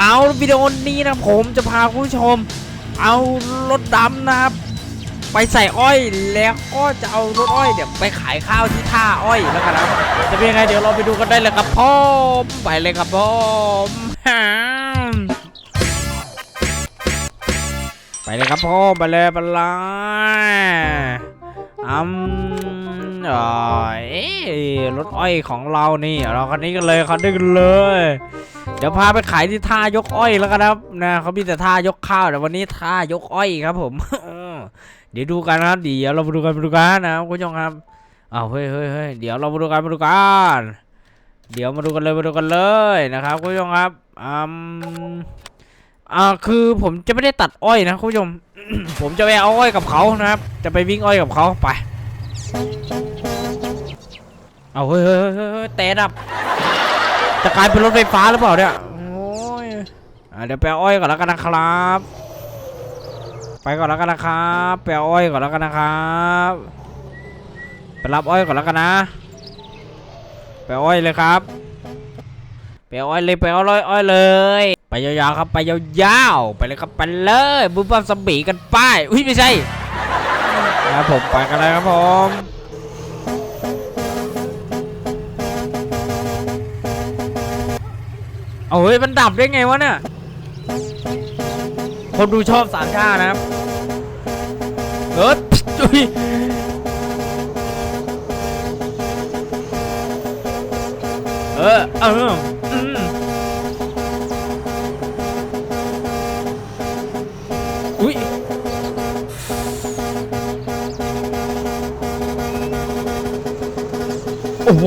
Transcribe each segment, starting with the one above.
เอาวิดีโอนี้นะผมจะพาคุณผู้ชม เอารถดำนะครับ ไปใส่อ้อยแล้วก็จะเอารถอ้อยเดี๋ยวไปขายข้าวที่ท่าอ้อยแล้วกันนะจะเป็นยังไงเดี๋ยวเราไปดูกันได้เลยครับพ่อไปเลยครับพ่อมไปเลยครับพ่อไปเลยไปเลยอืมเอ้ยรถอ้อยของเรานี่เราคันนี้กันเลยคันนี้กันเลย เดี๋ยวพาไปขายที่ท่ายกอ้อยแล้วกันนะครับนะเขามีแต่ท่ายกข้าวแต่วันนี้ท่ายกอ้อยครับ ผมเดี๋ยวดูกันนะครับเดี๋ยวเรามาดูกันมาดูกันนะครับคุณผู้ชมครับอ้าวเฮ้ยเฮ้ยเฮ้ยเดี๋ยวเรามาดูกันมาดูกันเดี๋ยวมาดูกันเลยมาดูกันเลยนะครับคุณผู้ชมครับอืมอ่าคือผมจะไม่ได้ตัดอ้อยนะคุณผู้ชม ผมจะไปเอาอ้อยกับเขานะครับ จะไปวิ่งอ้อยกับเขาไปเอาเฮ้ยเฮ้ยเฮ้ยเฮ้ยเฮ้ยเตะดับ จะกลายเป็นรถไฟฟ้าหรือเปล่าเนี่ยโอ้ยอเดี๋ยวไปเอาอ้อยก่อนแล้วกันนะครับ ไปก่อนแล้วกันนะครับไปเอาอ้อยก่อนแล้วกันนะครับไปรับอ้อยก่อนแล้วกันนะไปอ้อยเลยครับไปอ้อยเลยไปอ้อยอ้อยเลย ไปยาวๆครับไปยาวๆไปเลยครับไปเลยบุ้มบ้ามสมบีกันไป้ายอุ้ยไม่ใช่ครับผมไปกันเลยครับผม เอาเฮ้ยมันดับได้ไงวะเนี่ย คนดูชอบสามชานะครับเออจุยเออเอออืมอุ้ยโอ้โห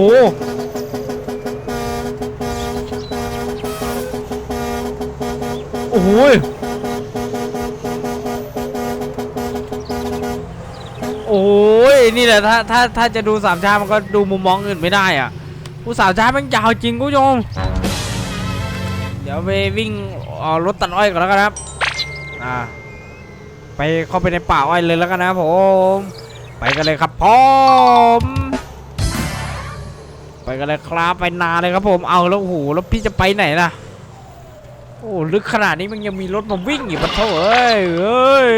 โอ้โหยโอ้ยนี่แหละถ้าถ้าถ้าจะดูสามชาติมันก็ดูมุมมองอื่นไม่ได้อะผู้สามชาติมันยาวจริงคุณผู้ชมเดี๋ยวไปวิ่งรถตัดอ้อยก่อนแล้วกันครับอ่าไปเข้าไปในป่าอ้อยเลยแล้วกันนะผม ไปกันเลยครับพร้อมไปกันเลยครับไปนาเลยครับผมเอาแล้วโอ้โหแล้วพี่จะไปไหนล่ะ โอ้ลึกขนาดนี้มันยังมีรถมาวิ่งอยู่ปะโถเอ้ยเอ้ย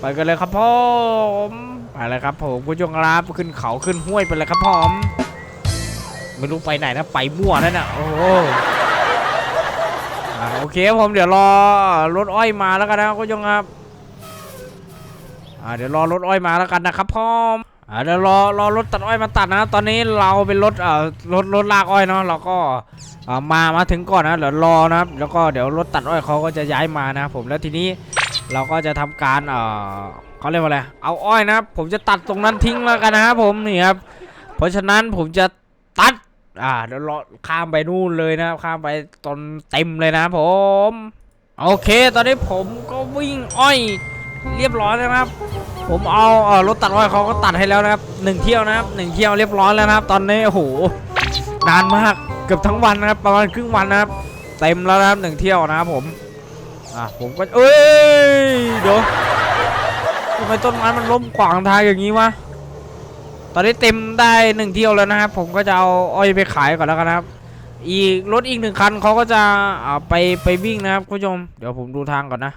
ไปกันเลยครับผมไปเลยครับผมคุณผู้ชมครับขึ้นเขาขึ้นห้วยไปเลยครับผมไม่รู้ไปไหนนะไปมั่วนั่นน่ะโอ้โหอ่าโอเคครับผมเดี๋ยวรอรถอ้อยมาแล้วกันนะคุณผู้ชมครับเดี๋ยวรอรถอ้อยมาแล้วกันนะครับพ่อ อ่าเดี๋ยวรอรอรถตัดอ้อยมาตัดนะ ตอนนี้เราเป็นรถเอ่อรถรถลากอ้อยเนาะเราก็อ่ามามาถึงก่อนนะเดี๋ยวรอนะครับแล้วก็เดี๋ยวรถตัดอ้อยเขาก็จะย้ายมานะ ผมแล้วทีนี้เราก็จะทำการเอ่อเขาเรียกว่าอะไรเอาอ้อยนะ ผมจะตัดตรงนั้นทิ้งแล้วกันนะครับผมนี่ครับเพราะฉะนั้นผมจะตัดอ่าเดี๋ยวรอข้ามไปนู่นเลยนะข้ามไปตอนเต็มเลยนะผมโอเค ตอนนี้ผมก็วิ่งอ้อยเรียบร้อยแล้วครับ ผมเอาเอ่อรถตัดอ้อยเขาก็ตัดให้แล้วนะครับหนึ่งเที่ยวนะครับหนึ่งเที่ยวเรียบร้อยแล้วนะครับ ตอนนี้โอ้โหนานมากเกือบทั้งวันนะครับ ประมาณครึ่งวันนะครับ เต็มแล้วนะครับหนึ่งเที่ยวนะครับผมอะผมก็เอ้ยเดี๋ยวทำไมต้นไม้มันล้มขวางทางอย่างนี้วะตอนนี้เต็มได้หนึ่งเที่ยวแล้วนะครับ ผมก็จะเอาอ้อยไปขายก่อนแล้วกันนะครับ อีกรถอีกหนึ่งคันเขาก็จะอ่าไปไปวิ่งนะครับคุณผู้ชมเดี๋ยวผมดูทางก่อนนะ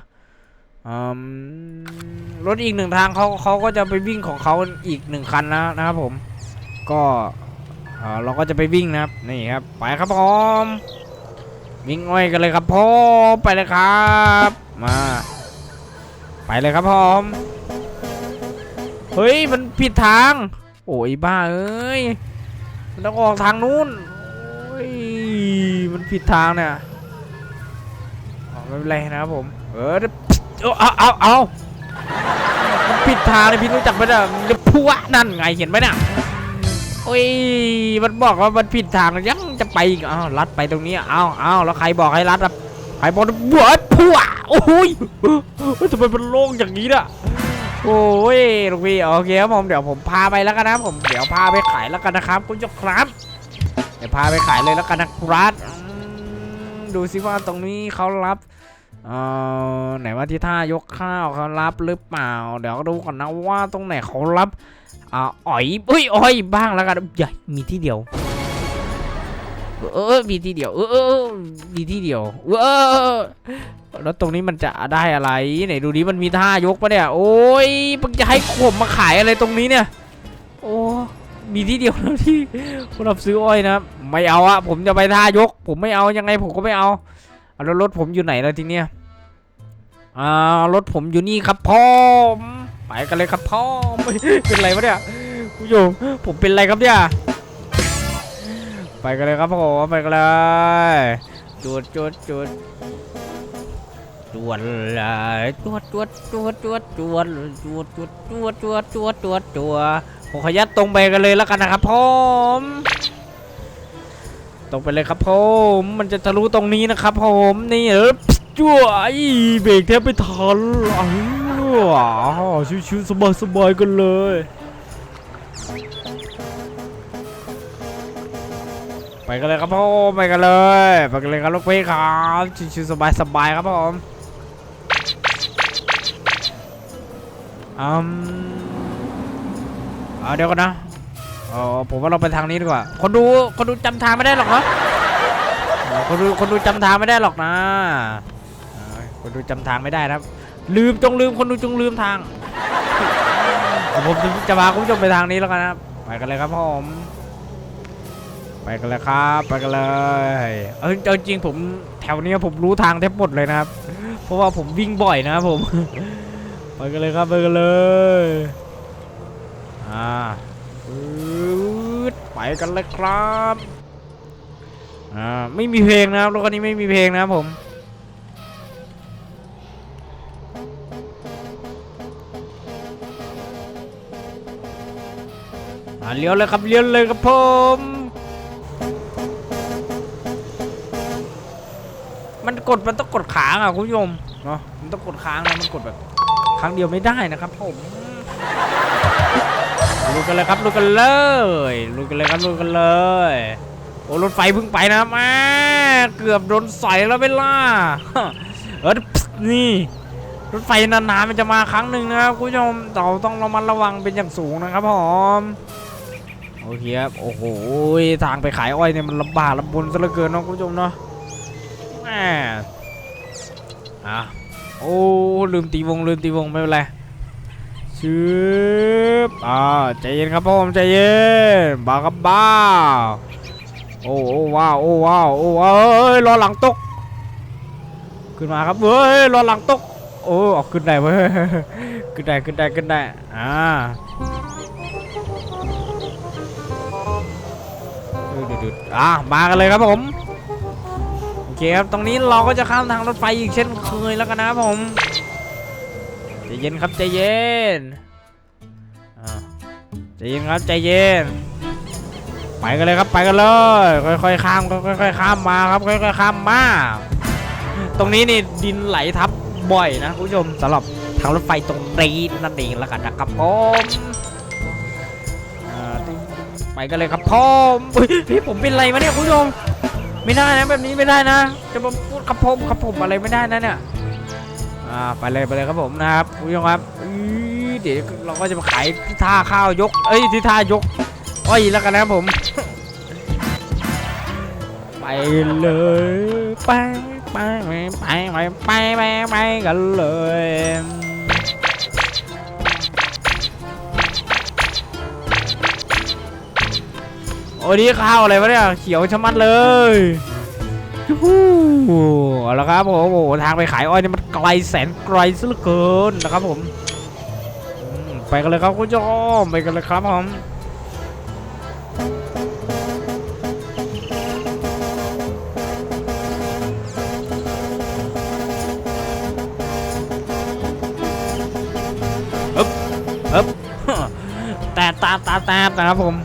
รถอีกหนึ่งทางเขาเขาก็จะไปวิ่งของเขาอีกหนึ่งคันนะนะครับผม ก็เราก็จะไปวิ่งนะครับนี่ครับไปครับพร้อมวิ่งอ้อยกันเลยครับพ่อไปเลยครับ มา ไปเลยครับพร้อมเฮ้ยมันผิดทาง โอ้ยบ้าเอ้ยมันต้องออกทางนู้นโอ้ยมันผิดทางเนี่ยไม่เป็นไรนะครับผม เออ เอาเอาเอาผิดทางเลยพี่รู้จักไหมเนี่ยเดี๋ยวพัวนั่นไงเห็นไหมเนี่ยโอ้ยมันบอกว่ามันผิดทางยังจะไปอีกอ้าวลัดไปตรงนี้อ้าวอ้าวแล้วใครบอกให้ลัดอะใครบอกบวชผัวโอ้ยทำไมมันโล่งอย่างนี้น่ะโอ้ยลูกพี่โอเคครับผมเดี๋ยวผมพาไปแล้วกันนะผมเดี๋ยวพาไปขายแล้วกันนะครับ คุณเจ้าครับเดี๋ยวพาไปขายเลยแล้วกันนะครับดูสิว่าตรงนี้เขารับ เออไหนว่าที่ท่ายกข้าวเขารับหรือเปล่า เดี๋ยวดูก่อนนะว่าตรงไหนเขารับอ่าอ๋อยเฮ้ยอ้อยบ้างแล้วกันใหญ่มีที่เดียว เออมีที่เดียว เออมีที่เดียวเออแล้วตรงนี้มันจะได้อะไรไหนดูดิมันมีท่ายกปะเนี่ย โอ้ยมึงจะให้ผมมาขายอะไรตรงนี้เนี่ย โอ้มีที่เดียวแล้วที่สำหรับซื้ออ้อยนะ ไม่เอาอะผมจะไปท่ายก ผมไม่เอายังไงผมก็ไม่เอา แล้วรถผมอยู่ไหนแล้วทีเนี้ยอ่ารถผมอยู่นี่ครับพ่อไปกันเลยครับพ่อเป็นไรวะเนี่ยผู้ชมผมเป็นไรครับเนี่ยไปกันเลยครับผมไปกันเลยจวดจวดจวดจวดเลยจวดจวดจวดจวดจวดจวดจวดจวดจวดจวดจวดจวดผมขยัดตรงไปกันเลยแล้วกันนะครับผม ตรงไปเลยครับผมมันจะทะลุตรงนี้นะครับผมนี่เออจ้วอีเบรกแทบไม่ทันอ้าวชิวๆสบายๆกันเลยไปกันเลยครับผมไปกันเลยไปกันเลยครับลูกพี่ครับชิวๆสบายๆครับผมอืมเอาเดี๋ยวก่อนนะ ออผมว่าเราไปทางนี้ดีกว่า คนดูคนดูจำทางไม่ได้หรอกเนาะเออคนดูคนดูจำทางไม่ได้หรอกนะเออคนดูจำทางไม่ได้นะครับ ลืมจงลืมคนดูจงลืมทางเดี๋ยวผมจะพาคุณผู้ชมไปทางนี้แล้วกันนะครับ ไปกันเลยครับผมไปกันเลยครับไปกันเลยเออจริงๆผมแถวเนี้ยผมรู้ทางแทบหมดเลยนะครับ เพราะว่าผมวิ่งบ่อยนะครับผม ไปกันเลยครับไปกันเลยอ่า กันเลยครับอ่าไม่มีเพลงนะครับรถคันนี้ไม่มีเพลงนะครับผมเลี้ยวเลยครับเลี้ยวเลยครับผมมันกดมันต้องกดค้างอะคุณผู้ชมเนาะมันต้องกดค้างนะมันกดแบบครั้งเดียวไม่ได้นะครับผม ลุยกันเลยครับลุยกันเลยลุยกันเลยครับลุยกันเลย โอ้รถไฟเพิ่งไปนะแม่เกือบโดนใส่แล้วเวล่ะเออนี่รถไฟนานๆมันจะมาครั้งหนึ่งนะครับคุณผู้ชมเราต้องระมัดระวังเป็นอย่างสูงนะครับผมโอเคครับโอ้โหทางไปขายอ้อยเนี่ยมันลำบากลำบนซะเหลือเกินเนาะคุณผู้ชมเนาะแม่อะโอ้ลืมตีวงลืมตีวงไม่เป็นไร ชืบอ่าใจเย็นครับผมใจเย็นบ้าครับบ้าโอ้โอ้ว้าวโอ้ว้าวโอ้ว้าวเอ้ยรอหลังตก ขึ้นมาครับเฮ้ยรอหลังตกโอ้ออกขึ้นได้เว้ยขึ้นได้ขึ้นได้ขึ้นได้อ่าดูดอะมากันเลยครับผมโอเคครับตรงนี้เราก็จะข้ามทางรถไฟอีกเช่นเคยแล้วกันนะครับผม เย็นครับใจเย็นใจเย็นครับใจเย็น ไปกันเลยครับไปกันเลย ค่อยๆข้ามค่อยๆข้ามมาครับค่อยๆข้ามมาตรงนี้นี่ดินไหลทับบ่อยนะคุณผู้ชมสำหรับทางรถไฟตรงนี้นั่นเองแล้วกันนะครับผมไปกันเลยครับพ่อมพี่ผมเป็นไรมาเนี่ยคุณผู้ชมไม่ได้นะแบบนี้ไม่ได้นะ จะมาพูดขับผมขับผมอะไรไม่ได้นะเนี่ย ไปเลยไปเลยครับผมนะครับคุณผู้ชมครับเดี๋ยวเราก็จะมาขายที่ท่าข้าวยก เอ้ยที่ท่ายกอ้อยแล้วกันนะครับผม ไปเลยไปไปไปไปไปไปไปกันเลยโอ้ยข้าวอะไรวะเนี่ยเขียวชะมัดเลย เอาละครับผมโอ้โหทางไปขายอ้อยนี่มันไกลแสนไกลซะเหลือเกินนะครับผมอืมไปกันเลยครับคุณผู้ชมไปกันเลยครับผมอึ๊บอึ๊บแต่ตาตาตานะครับผม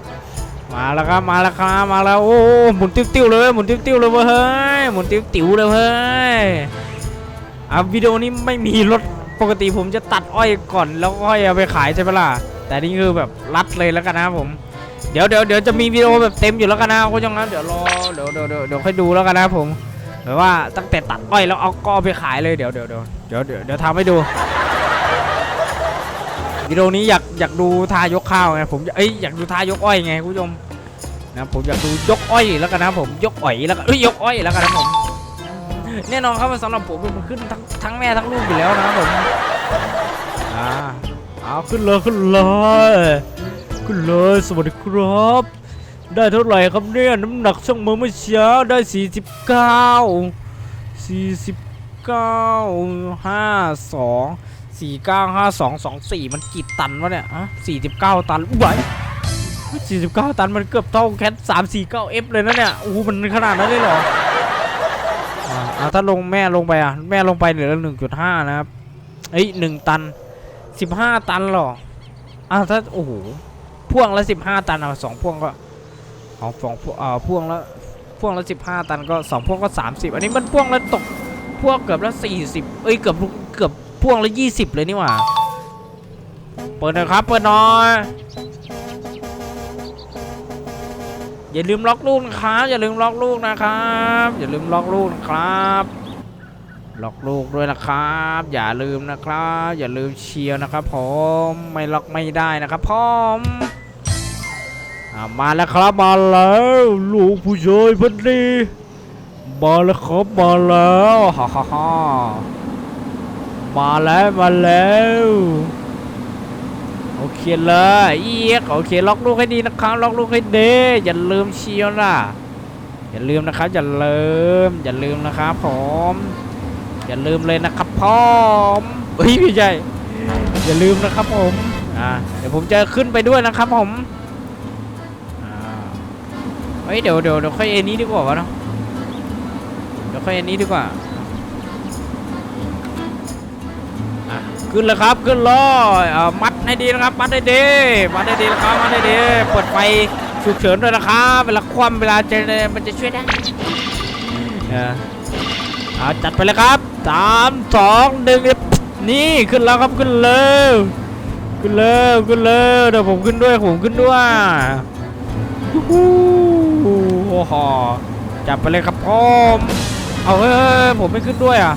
มาแล้วครับ มาแล้วครับ มาแล้ว โอ้หมุนติ้วๆเลย หมุนติ้วๆเลยเว้ยเฮ้ย หมุนติ้วๆเลยเฮ้ยอะวิดีโอนี้ไม่มีรถปกติผมจะตัดอ้อยก่อนแล้วอ้อยเอาไปขายใช่ไหมล่ะแต่นี่คือแบบรัดเลยแล้วกันนะผม เดี๋ยวเดี๋ยวเดี๋ยวจะมีวิดีโอแบบเต็มอยู่แล้วกันนะคุณผู้ชมนะเดี๋ยวรอเดี๋ยวเดี๋ยวเดี๋ยวเดี๋ยวค่อยดูแล้วกันนะผมแบบว่าตั้งแต่ตัดอ้อยแล้วเอาก็เอาไปขายเลยเดี๋ยวเดี๋ยวเดี๋ยวเดี๋ยวเดี๋ยวเดี๋ยวทำให้ดูวิดีโอนี้อยากอยากดูทายกข้าวไงผมเอ้ยอยากดูทายกอ้อยไงคุณผู้ชม นะผมอยากดูยกอ้อยแล้วกันนะผมยกอ้อยแล้วกันเอ้ยยกอ้อยแล้วกันนะผมแน่นอนครับสำหรับผมมันขึ้นทั้งทั้งแม่ทั้งลูกอยู่แล้วนะครับผมอ่าเอาขึ้นเลยขึ้นเลยขึ้นเลยสวัสดีครับ ได้เท่าไหร่ครับเนี่ยน้ำหนักช่างมือเมื่อเช้าได้ 49 49 52 49 52 24 มันกี่ตันวะเนี่ยอะ49 ตันอุ้ย 49 ตันมันเกือบเท่าแคท349 F เลยนะเนี่ยโอ้โหมันขนาดนั้นเลยเหรออ่าถ้าลงแม่ลงไปอะแม่ลงไปเหลือหนึ่งจุดห้านะครับเอ้ยหนึ่งตันสิบห้าตันหรออ่าถ้าโอ้โหพ่วงละสิบห้าตันเอาสองพ่วงก็เอาสองพ่วงอ่าพ่วงละพ่วงละสิบห้าตันก็สองพ่วงก็สามสิบอันนี้มันพ่วงละตกพ่วงเกือบละสี่สิบเอ้ยเกือบเกือบพ่วงละยี่สิบเลยนี่หว่าเปิดน่อยครับเปิดหน่อย อย่าลืมล็อกลูกนะครับ อย่าลืมล็อกลูกนะครับ อย่าลืมล็อกลูกนะครับล็อกลูกด้วยนะครับ อย่าลืมนะครับ อย่าลืมเชียร์นะครับ ผมไม่ล็อกไม่ได้นะครับผมอ่ามาแล้วครับมาแล้วลูกผู้ชายพันดีมาแล้วครับมาแล้วฮ่าฮ่าฮ่ามาแล้วมาแล้ว โอเคเลยเอียกโอเคล็อกลูกให้ดีนะครับล็อกลูกให้ดีอย่าลืมเชียร์นะอย่าลืมนะครับอย่าลืมอย่าลืมนะครับผมอย่าลืมเลยนะครับพ่อมเฮ้ยไม่ใช่อย่าลืมนะครับผมอ่าเดี๋ยวผมจะขึ้นไปด้วยนะครับผมอ่าเฮ้ยเดี๋ยวเดี๋ยวเดี๋ยวค่อยเอ็นนี้ดีกว่าเนาะเดี๋ยวค่อยเอ็นนี้ดีกว่าอะขึ้นเลยครับขึ้นเลยอ่ามัด ให้ดีนะครับมัดให้ดีมัดให้ดีนะครับมัดให้ดีเปิดไฟฉุกเฉินด้วยนะครับเวลาคว่ำเวลาจะมันจะช่วยได้เอาจัดไปเลยครับสามสองหนึ่งนี่ขึ้นแล้วครับขึ้นเลยขึ้นเลยขึ้นเลยเดี๋ยวผมขึ้นด้วยผมขึ้นด้วยยูฮูโอ้โหจับไปเลยครับพ่อเอาเฮ้ยผมไม่ขึ้นด้วยอะ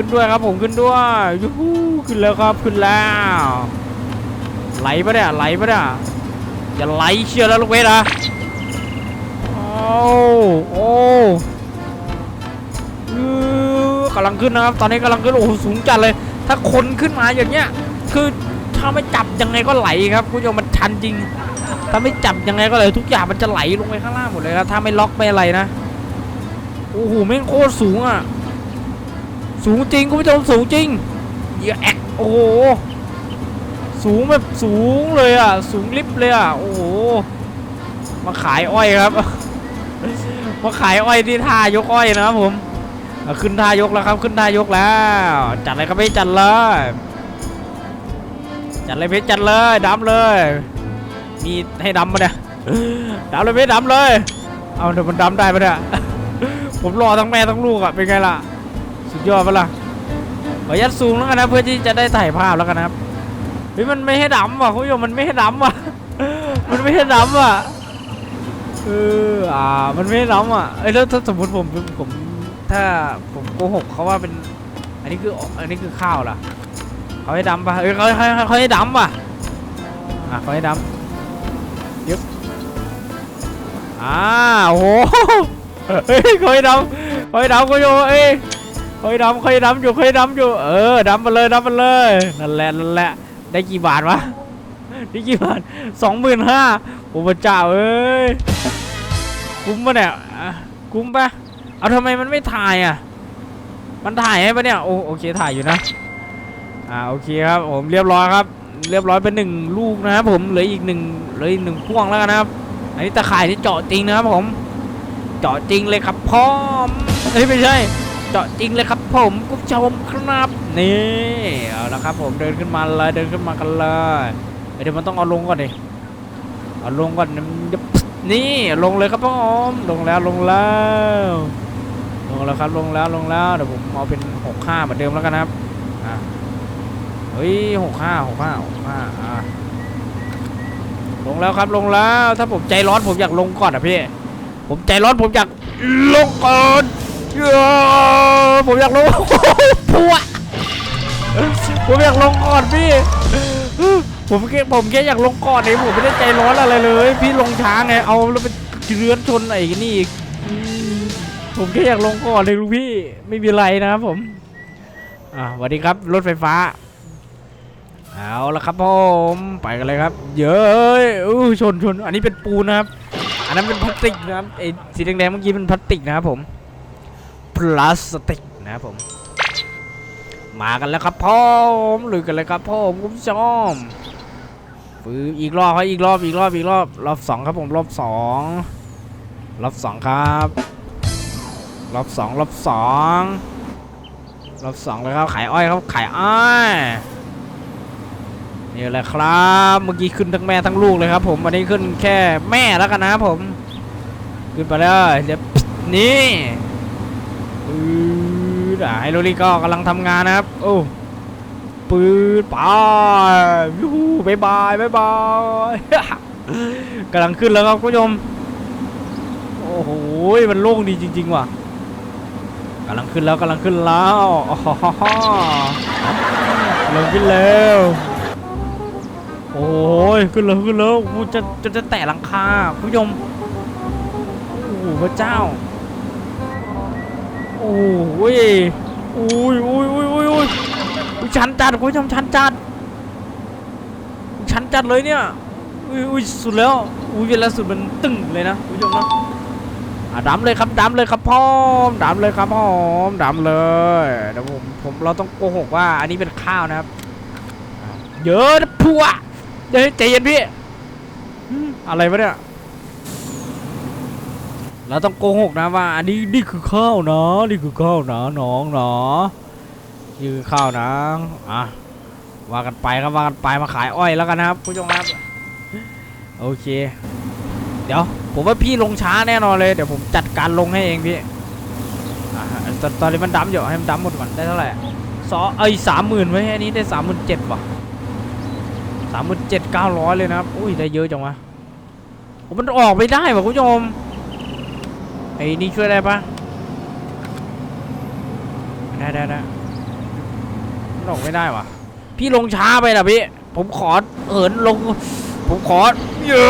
ขึ้นด้วยครับผมขึ้นด้วยยูฮูขึ้นแล้วครับขึ้นแล้ว ไหลปะเนี่ยไหลปะเนี่ยอย่าไหลเชียวแล้วลูกเวทอะโอ้โอ้กำลังขึ้นนะครับ ตอนนี้กำลังขึ้นโอ้โหสูงจัดเลย ถ้าคนขึ้นมาอย่างเงี้ย คือถ้าไม่จับยังไงก็ไหลครับคุณผู้ชมมันชันจริง ถ้าไม่จับยังไงก็ไหลทุกอย่างมันจะไหลลงไปข้างล่างหมดเลยครับถ้าไม่ล็อกไม่อะไรนะโอ้โหแม่งโคตรสูงอะ สูงจริงคุณผู้ชมสูงจริงเหี้ยแอกโอ้โหสูงแบบสูงเลยอะ สูงลิฟต์เลยอะ โอ้โห มาขายอ้อยครับ มาขายอ้อยที่ท่ายกอ้อยนะครับผม ขึ้นท่ายกแล้วครับ ขึ้นท่ายกแล้ว จัดเลยครับพี่จัดเลย จัดเลยพี่จัดเลยดำเลย มีให้ดำมาเนี่ยดำเลยพี่ดำเลย เอาเดี๋ยวมันดำได้ปะเนี่ย ผมรอทั้งแม่ทั้งลูกอะเป็นไงล่ะ สุดยอดปะล่ะขอยัดซูมแล้วกันนะเพื่อที่จะได้ถ่ายภาพแล้วกันนะครับเฮ้ยมันไม่ให้ดำว่ะคุณผู้ชมมันไม่ให้ดำว่ะมันไม่ให้ดำว่ะเอออ่ามันไม่ล้ดำอะเอ้ยแล้วถ้าสมมติผมผมถ้าผมโกหกเขาว่าเป็น อันนี้คืออันนี้คือข้าวล่ะเขาให้ดำป่ะเอ้ยเขาให้เขาให้ดำป่ะอะเขาให้ดำยึบอ่าโอ้โหเฮ้ยเขาให้ดำเขาให้ดำก็โยเอ้ยเขาให้ดำเขาให้ดำอยู่เขาให้ดำอยู่ เออดำมาเลยดำมาเลยนั่นแหละนั่นแหละ ได้กี่บาทวะได้กี่บาทสองหมื่นห้าโอ้พระเจ้าเอ้ยคุ้มปะเนี่ยคุ้มปะเอาทำไมมันไม่ถ่ายอะ มันถ่ายให้ปะเนี่ยโอโอเคถ่ายอยู่นะอ่าโอเคครับผมเรียบร้อยครับ เรียบร้อยเป็นหนึ่งลูกนะครับผมเหลืออีกหนึ่งเหลืออีกหนึ่งพ่วงแล้วกันนะครับอันนี้ตะข่ายที่เจาะจริงนะครับผม เจาะจริงเลยครับพ่อมเอ้ยไม่ใช่ เจาะจริงเลยครับผมคุณผู้ชมครับนี่เอาละครับผมเดินขึ้นมาเลยเดินขึ้นมากันเลยเดี๋ยวมันต้องเอาลงก่อนดิเอาลงก่อนนี่ลงเลยครับพ่อมลงแล้วลงแล้วลงแล้วครับลงแล้วลงแล้วเดี๋ยวผมเอาเป็นหกห้าเหมือนเดิมแล้วกันครับอะเฮ้ยหกห้าหกห้าหกห้าอะลงแล้วครับลงแล้วถ้าผมใจร้อนผมอยากลงก่อนอะพี่ผมใจร้อนผมอยากลงก่อน ผมอยากลงพัวผมอยากลงก่อนพี่ผมแค่ผมแค่อยากลงก่อนเองผมไม่ได้ใจร้อนอะไรเลย พี่ลงช้าไงเอาแล้วไปเรือนชนไอ้นี่อีกอืมผมแค่อยากลงก่อนเลยลูกพี่ไม่มีไรนะครับผมอ่าสวัสดีครับรถไฟฟ้าเอาละครับผมไปกันเลยครับ เย้ยอู้ชนชนอันนี้เป็นปูนนะครับ อันนั้นเป็นพลาสติกนะครับไอ้สีแดงๆเมื่อกี้เป็นพลาสติกนะครับผม พลาสติกนะครับผม มากันแล้วครับพ่อมลุยกันเลยครับพ่อมคุณผู้ชมปืออีกรอบครับอีกรอบอีกรอบอีกรอบรอบสองครับผมรอบสองรอบสองครับรอบสองรอบสองรอบสองเลยครับขายอ้อยครับขายอ้อยนี่แหละครับเมื่อกี้ขึ้นทั้งแม่ทั้งลูกเลยครับ ผมวันนี้ขึ้นแค่แม่แล้วกันนะครับผม ขึ้นไปเลยเดี๋ยวนี่ ปืดอะไฮโรลี่ก็กำลังทำงานนะครับ โอ้ปืดไปยูฮูบายบายบายบายกำลังขึ้นแล้วครับคุณผู้ชม โอ้โห มันโล่งดีจริง ๆ ว่ะกำลังขึ้นแล้วกำลังขึ้นแล้วอ๋อฮ่าฮ่าฮ่ากำลังขึ้นแล้วโอ้ยขึ้นแล้วขึ้นแล้วกูจะจะจะแตะหลังคาคุณผู้ชมโอ้พระเจ้า โอ้ยโอ้ยโอ้ยโอ้ยโอ้ยโอ้ยชันจัดคุณผู้ชมชันจัด ชันจัดเลยเนี่ย อุ้ยอุ้ยสุดแล้ว อุ้ยเวลาสุดมันตึงเลยนะคุณผู้ชมนะอะดำเลยครับดำเลยครับพ่อมดำเลยครับพ่อมดำเลยเดี๋ยวผมผมเราต้องโกหกว่า อันนี้เป็นข้าวนะครับ เยอะนะพัวเดี๋ยวใจเย็นพี่ อะไรวะเนี่ย เราต้องโกหกนะว่าอันนี้นี่คือข้าวนะนี่คือข้าวนะน้องเนาะนี่คือข้าวนะอะว่ากันไปครับว่ากันไปมาขายอ้อยแล้วกันนะครับผู้ชมครับโอเค เดี๋ยว ผมว่าพี่ลงช้าแน่นอนเลยเดี๋ยวผมจัดการลงให้เองพี่ตอนตอนนี้มันดำอยู่ให้มันดำหมดก่อนได้เท่าไหร่สอเอ้ยสามหมื่นไว้อันนี้ได้สามหมื่นเจ็ดว่ะสามหมื่นเจ็ดเก้าร้อยเลยนะครับอุ้ยได้เยอะจังวะผมมันออกไม่ได้ว่ะคุณผู้ชม ไอ้นี่ช่วยได้ปะได้ได้ได้มันออกไม่ได้วะพี่ลงช้าไปนะพี่ ผมขอเหินลง ผมขอเยอ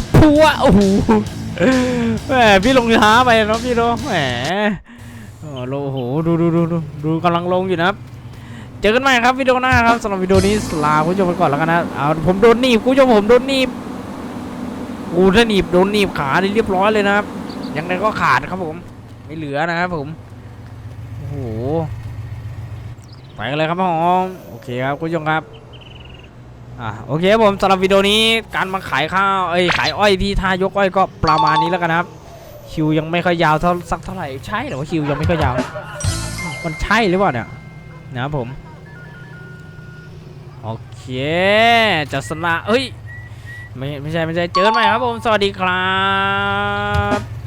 ะพัวโอ้โหแหมพี่ลงช้าไปเนาะพี่เนาะแหมโอ้โหดูดูดูดูดูกำลังลงอยู่นะครับเจอกันใหม่ครับวิดีโอหน้าครับสำหรับวิดีโอนี้ลาคุณผู้ชมไปก่อนแล้วกันนะเอาผมโดนหนีบคุณผู้ชมผมโดนหนีบ กูถ้าหนีบโดนหนีบขานี่เรียบร้อยเลยนะครับยังไงก็ขาดครับผม ไม่เหลือนะครับผมโอ้โหไปกันเลยครับพ่อมโอเคครับคุณผู้ชมครับอะโอเคครับผมสำหรับวิดีโอนี้การมาขายข้าวเอ้ยขายอ้อยที่ท่ายกอ้อยก็ประมาณนี้แล้วกันนะครับ คิวยังไม่ค่อยยาวเท่าสักเท่าไหร่ใช่เหรอว่าคิวยังไม่ค่อยยาวมันใช่หรือเปล่าเนี่ยนะครับผมโอเคจัดสนะเอ้ย ไม่ไม่ใช่ไม่ใช่เจอกันใหม่ครับผม สวัสดีครับ